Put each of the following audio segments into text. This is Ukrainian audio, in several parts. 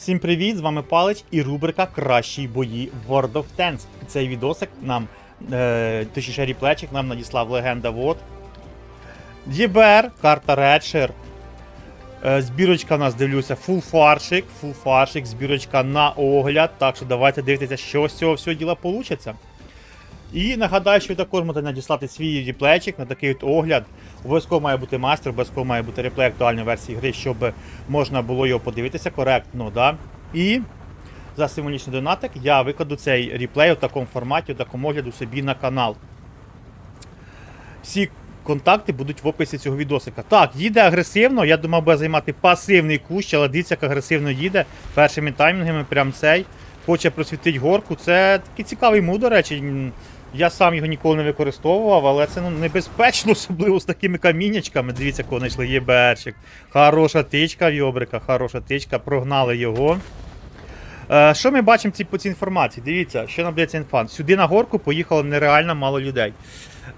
Всім привіт! З вами Палич і рубрика Кращі бої World of Tanks. Цей відосик нам, е, точніше ріплечик нам надіслав легенда Вот. Єбер, карта Редшир. Е, збірочка у нас дивлюся, фул фаршик, фул фаршик, збірочка на огляд. Так що давайте дивитися, що з цього всього діла вийде. І нагадаю, що ви також можете надіслати свій реплейчик на такий от огляд. Обов'язково має бути мастер, обов'язково має бути реплей актуальної версії гри, щоб можна було його подивитися коректно. Да? І за символічний донатик я викладу цей реплей у такому форматі, у такому огляду собі на канал. Всі контакти будуть в описі цього відосика. Так, їде агресивно. Я думав би займати пасивний кущ, але дивіться, як агресивно їде. Першими таймінгами, прям цей. Хоче просвітити горку. Це такий цікавий мув, речі. Я сам його ніколи не використовував, але це ну, небезпечно, особливо з такими камінячками. Дивіться, кого знайшли єберчик. Хороша тичка в Йобрика, хороша тичка, прогнали його. Е, що ми бачимо ці, по цій інформації? Дивіться, що нам дається інфан. Сюди на горку поїхало нереально мало людей.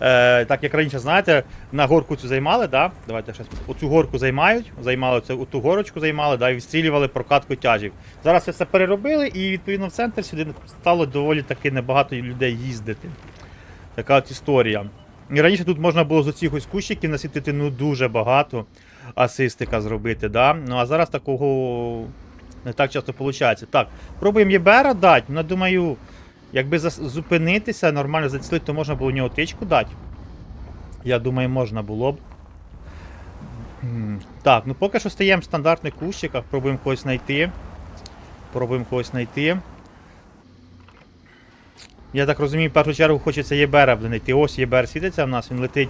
Е, так як раніше, знаєте, на горку цю займали, да? давайте щас, оцю горку займають, займали цю, ту горочку займали, да, і відстрілювали прокатку тяжів. Зараз це все переробили, і відповідно в центр сюди стало доволі таки небагато людей їздити. Така от історія. І раніше тут можна було з оцих ось кущиків насвітити ну дуже багато асистика зробити, да? Ну а зараз такого не так часто виходить. Так, пробуємо єбера дати. Ну, думаю, якби зупинитися, нормально зацілити, то можна було у нього тичку дати. Я думаю, можна було б. Так, ну поки що стаємо в стандартних кущиках, пробуємо когось знайти. Пробуємо когось знайти. Я так розумію, в першу чергу хочеться єбера знайти. Ось єбер світиться в нас, він летить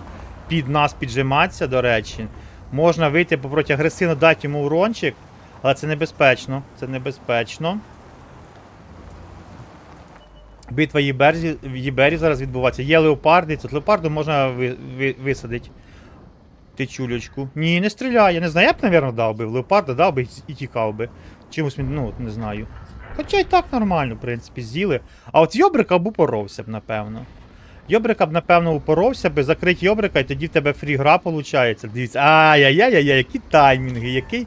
під нас піджиматися, до речі. Можна вийти попроти агресивно дати йому урончик, але це небезпечно. Це небезпечно. Битва в Єбері зараз відбувається. Є леопарди, тут леопарду можна ви, ви, висадити. Тичулечку. Ні, не стріляє. Не знаю, я б, мабуть, дав би. В леопарда дав би і, і тікав би. Чимось ну, не знаю. Хоча й так нормально, в принципі, з'їли. А от Йобрика б упоровся б, напевно. Йобрика б, напевно, упоровся би, закрить Йобрика, і тоді в тебе фрі-гра виходить. Дивіться, ай-яй-яй-яй, які таймінги, який.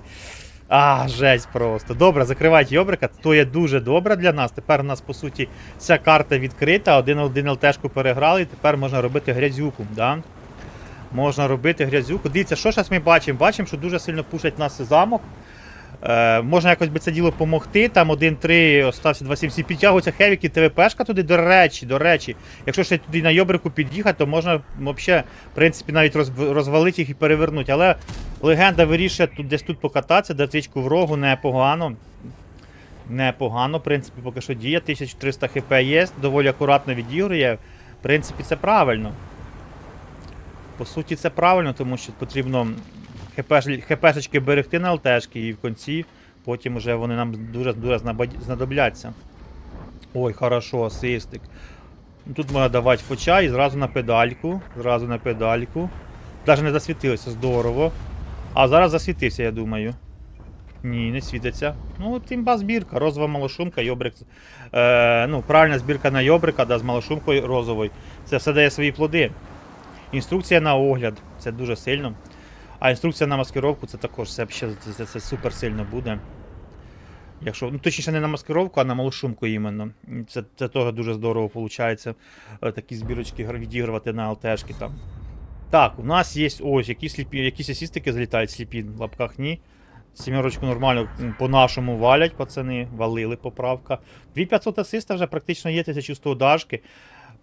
А, жесть просто. Добре, закривайте Йобрика. То є дуже добре для нас. Тепер у нас, по суті, вся карта відкрита, один один ЛТшку переграли, і тепер можна робити грязюку. Да? Можна робити грязюку. Дивіться, що зараз ми бачимо? Бачимо, що дуже сильно пушать нас замок. Е, можна якось би це діло допомогти. Там 1-3, остався 2-7, підтягуються хевіки, ТВПшка туди, до речі, до речі. Якщо ще туди на Йобрику під'їхати, то можна взагалі, в принципі, навіть роз- розвалити їх і перевернути. Але легенда вирішує тут десь тут покататися, дати трічку в рогу, непогано. Непогано, в принципі, поки що діє. 1300 хп є, доволі акуратно відігрує. В принципі, це правильно. По суті, це правильно, тому що потрібно хпшечки берегти на ЛТшки і в кінці потім вже вони нам дуже дуже знадобляться. Ой, хорошо, асистик. Ну, Тут можна давати фоча і зразу на педальку. Зразу на педальку. Навіть не засвітилося, здорово. А зараз засвітився, я думаю. Ні, не світиться. Ну, от імба збірка, розова малошумка, йобрик. Е, ну, правильна збірка на йобрика, да, з малошумкою розовою. Це все дає свої плоди. Інструкція на огляд, це дуже сильно. А інструкція на маскировку це також це, це, це, супер сильно буде. Якщо, ну, точніше, не на маскировку, а на малошумку іменно. Це, це теж дуже здорово виходить. Такі збірочки відігрувати на ЛТшки там. Так, у нас є ось якісь, сліпі, якісь асістики залітають сліпі, в лапках ні. Сімерочку нормально по-нашому валять, пацани, валили поправка. 2500 асиста вже практично є 1100 дашки.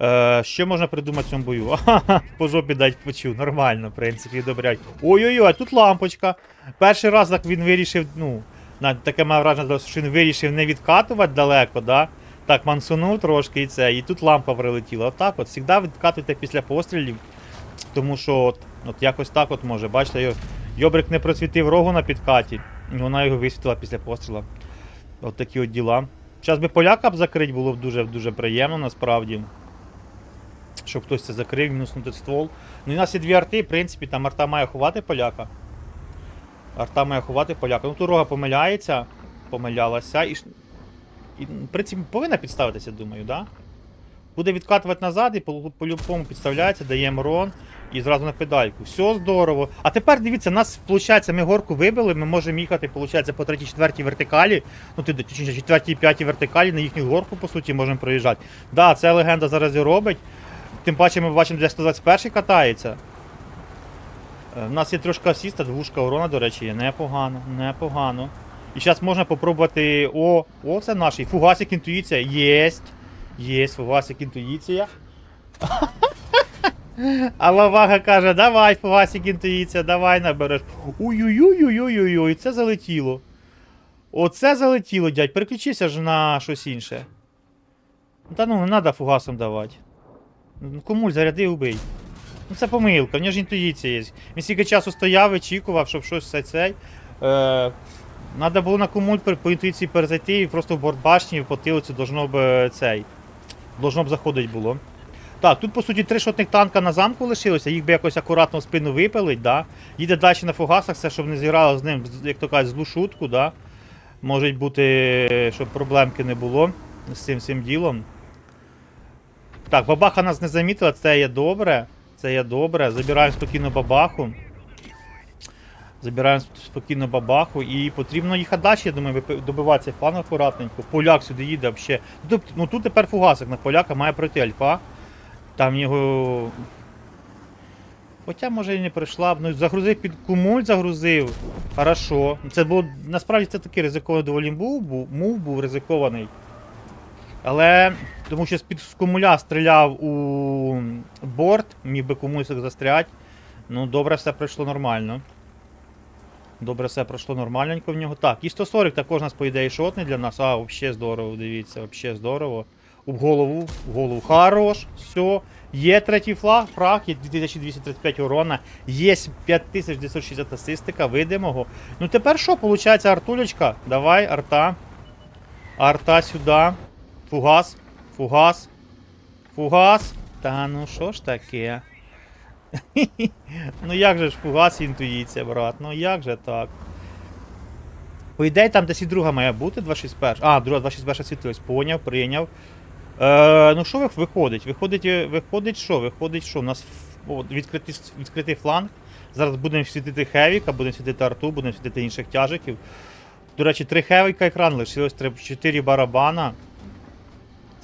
Е, що можна придумати в цьому бою? Ага, по жопі дать почув. Нормально, в принципі, добрять. Ой-ой-ой, тут лампочка. Перший раз так він вирішив, ну, таке має враження, що він вирішив не відкатувати далеко, да? Так, мансунув трошки і це, і тут лампа прилетіла. Отак от, завжди відкатуйте після пострілів. Тому що от, от якось так от може. Бачите, йо- Йобрик не просвітив рогу на підкаті, і вона його висвітила після постріла. От такі от діла. Зараз би поляка б закрити, було б дуже, дуже приємно насправді. Щоб хтось це закрив, мінуснути ствол. Ну і у нас є дві арти, в принципі, там арта має ховати поляка. Арта має ховати поляка. Ну тут рога помиляється, помилялася і, і в принципі, повинна підставитися, думаю, да? Буде відкатувати назад і по- по-любому підставляється, даємо рон і зразу на педальку. Все здорово. А тепер дивіться, нас виходить, ми горку вибили, ми можемо їхати, виходить, по третій, четвертій вертикалі. Ну, ти точніше, четвертій, п'ятій вертикалі на їхню горку, по суті, можемо проїжджати. Да, це легенда зараз і робить. Тим паче ми бачимо, де 121 катається. Е, В нас є трошки асіста, двушка урона, до речі, є. Непогано, непогано. І зараз можна попробувати. О, о, це наш. Фугасик інтуїція. Єсть. Єсть, фугасик інтуїція. А Лавага каже, давай, фугасик інтуїція, давай набереш. Ой-ой-ой-ой-ой-ой, це залетіло. Оце залетіло, дядь. Переключися ж на щось інше. Та ну, не треба фугасом давати. Ну, Комуль заряди убий. Ну це помилка, в нього ж інтуїція є. Він стільки часу стояв, вичікував, щоб щось це цей. Е, Надо було на комуль по інтуїції перезайти і просто в борт башні в потилицю должно б е, цей. Должно б заходить було. Так, тут по суті три шотних танка на замку лишилося, їх би якось акуратно в спину випилить, да. Їде далі на фугасах, все, щоб не зіграло з ним, як то кажуть, злу шутку, да. Може бути, щоб проблемки не було з цим всім ділом. Так, бабаха нас не замітила, це є добре. Це є добре. Забираємо спокійно бабаху. Забираємо спокійно бабаху і потрібно їхати далі, я думаю, добиватися фланг акуратненько. Поляк сюди їде взагалі. Тут- ну тут тепер фугасик на поляка має пройти альфа. Там його. Хоча може і не прийшла б. Ну загрузив під кумуль, загрузив. Хорошо. Це було. Насправді це такий ризикований доволі був, був, був ризикований. Але тому що з-під кумуля стріляв у борт, міг би комусь застрять. Ну, добре, все пройшло нормально. Добре, все пройшло нормальненько в нього. Так, і 140 також нас, по ідеї, шотний для нас. А, взагалі здорово, дивіться, взагалі здорово. В голову, в голову. Хорош, все. Є третій флаг, фраг, є 2235 урона, є 5960 асистика, видимого. Ну тепер що, виходить, артулечка? Давай, арта. Арта сюди. Фугас, фугас, фугас. Та ну що ж таке? ну як же ж фугас інтуїція, брат? Ну як же так? По ідеї, там десь і друга має бути 261. А, друга 261 світилась, поняв, прийняв. Е, ну що виходить? Виходить, е, виходить що? Виходить, що? У нас відкритий, відкритий фланг. Зараз будемо світити Хевіка, будемо світити арту, будемо світити інших тяжиків. До речі, три Хевіка екран лишилось 4 барабана.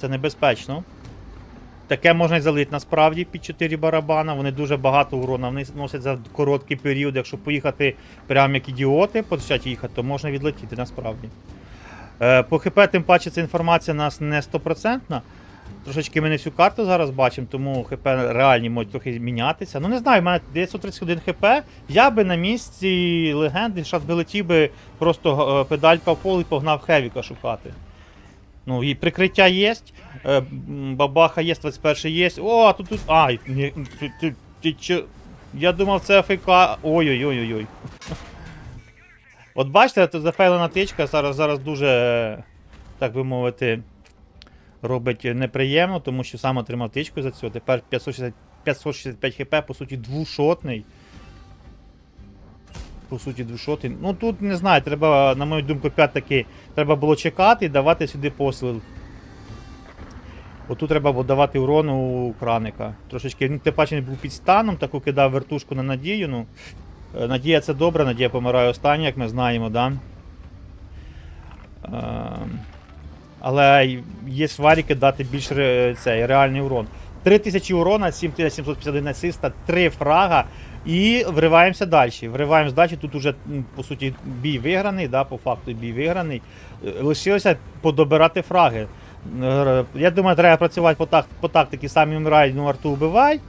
Це небезпечно. Таке можна і залити насправді під 4 барабана. Вони дуже багато урона вони носять за короткий період. Якщо поїхати прямо як ідіоти, почати їхати, то можна відлетіти насправді. Е, по ХП, тим паче, ця інформація у нас не стопроцентна. Трошечки ми не всю карту зараз бачимо, тому ХП реальні можуть трохи мінятися. Ну не знаю, в мене 931 ХП. Я би на місці легенди зараз би летів би просто е, педалька в пол і погнав Хевіка шукати. Ну, і прикриття є, е, бабаха є, 21 є. О, тут тут. Ай, ні, ти, ти, ти, чо? Я думав, це АФК. Ой-ой-ой-ой. От бачите, це зафейлена тичка зараз, зараз дуже, так би мовити, робить неприємно, тому що сам отримав тичку за цього. Тепер 560, 565 хп, по суті, двушотний. По суті, двушотний. Ну тут не знаю, треба, на мою думку, опять-таки, треба було чекати і давати сюди посил. Отут треба було давати урон у краника. Трошечки він тим паче він був під станом, таку кидав вертушку на надію. Ну, Е, Надія це добре, Надія помирає остання, як ми знаємо, да? Ем, Але є сваріки дати більш цей, реальний урон. 3000 урона, 7751 асиста, 3 фрага. І вриваємося далі. Вриваємося далі. Тут уже, по суті, бій виграний, да, по факту бій виграний. Е, Лишилося подобирати фраги. Е, Я думаю, треба працювати по, так, по тактиці, самі вмирають, ну арту вбивай. Е,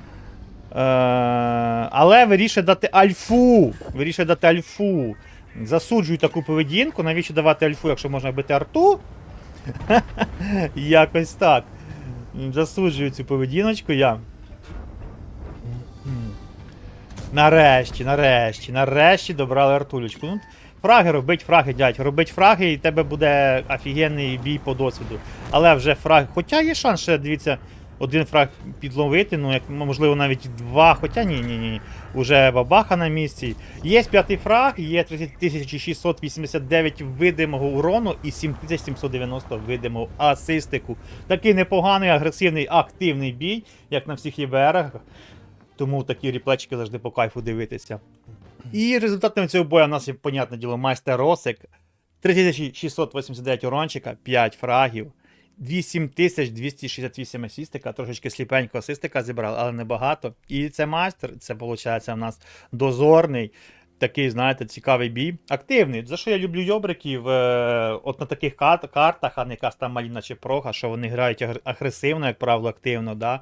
але вирішує дати альфу. Вирішує дати альфу. Засуджую таку поведінку. Навіщо давати альфу, якщо можна бити арту? Якось так. Засуджую цю поведіночку я. Нарешті, нарешті, нарешті добрали артулечку. Ну, фраги робить фраги, дядь. Робить фраги, і тебе буде офігенний бій по досвіду. Але вже фраги. Хоча є шанс ще, дивіться, один фраг підловити, ну як можливо навіть два, хоча ні, ні, ні. Уже бабаха на місці. Є п'ятий фраг, є 30689 видимого урону і 7790 видимого асистику. Такий непоганий, агресивний, активний бій, як на всіх ЄБРах. Тому такі ріплечки завжди по кайфу дивитися. І результатом цього бою у нас є, понятне діло, майстер Росик. 3689 урончика, 5 фрагів. 8268 асістика, трошечки сліпенько асистика зібрали, але небагато. І це майстер, це виходить у нас дозорний, такий, знаєте, цікавий бій. Активний. За що я люблю йобриків? Е, от на таких картах, а не якась там маліна чи прога, що вони грають агресивно, як правило, активно. Да?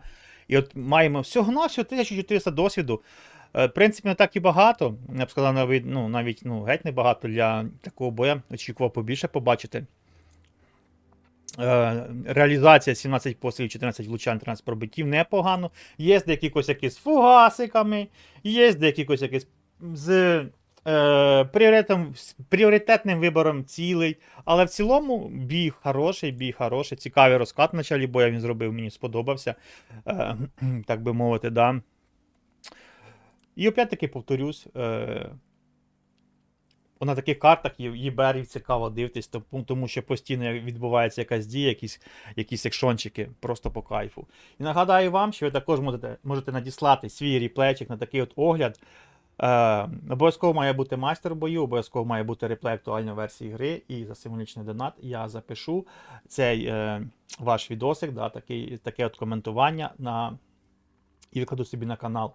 І от маємо всього на всього 1400 досвіду. Е, В принципі, не так і багато. Я б сказав, навіть, ну, навіть ну, геть не багато для такого боя. Очікував побільше побачити. Е, Реалізація 17 пострілів, 14 влучань, 13 пробиттів непогано. Є косяки з фугасиками, є деякі косяки з, пріоритетом, пріоритетним вибором цілей. Але в цілому бій хороший, бій хороший. Цікавий розклад в началі боя він зробив, мені сподобався. Е, так би мовити, да. І опять-таки повторюсь. Е, на таких картах ЄБРів цікаво дивитись, тому, що постійно відбувається якась дія, якісь, якісь екшончики просто по кайфу. І нагадаю вам, що ви також можете, можете надіслати свій ріплейчик на такий от огляд. Е, обов'язково має бути майстер бою, обов'язково має бути реплей актуальної версії гри, і за символічний донат я запишу цей е, ваш відосик, да, такий, таке от коментування на, і викладу собі на канал.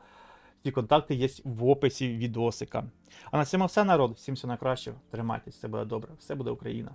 Ці контакти є в описі відосика. А на цьому все, народ. Всім всього найкращого. Тримайтесь, все буде добре, все буде Україна.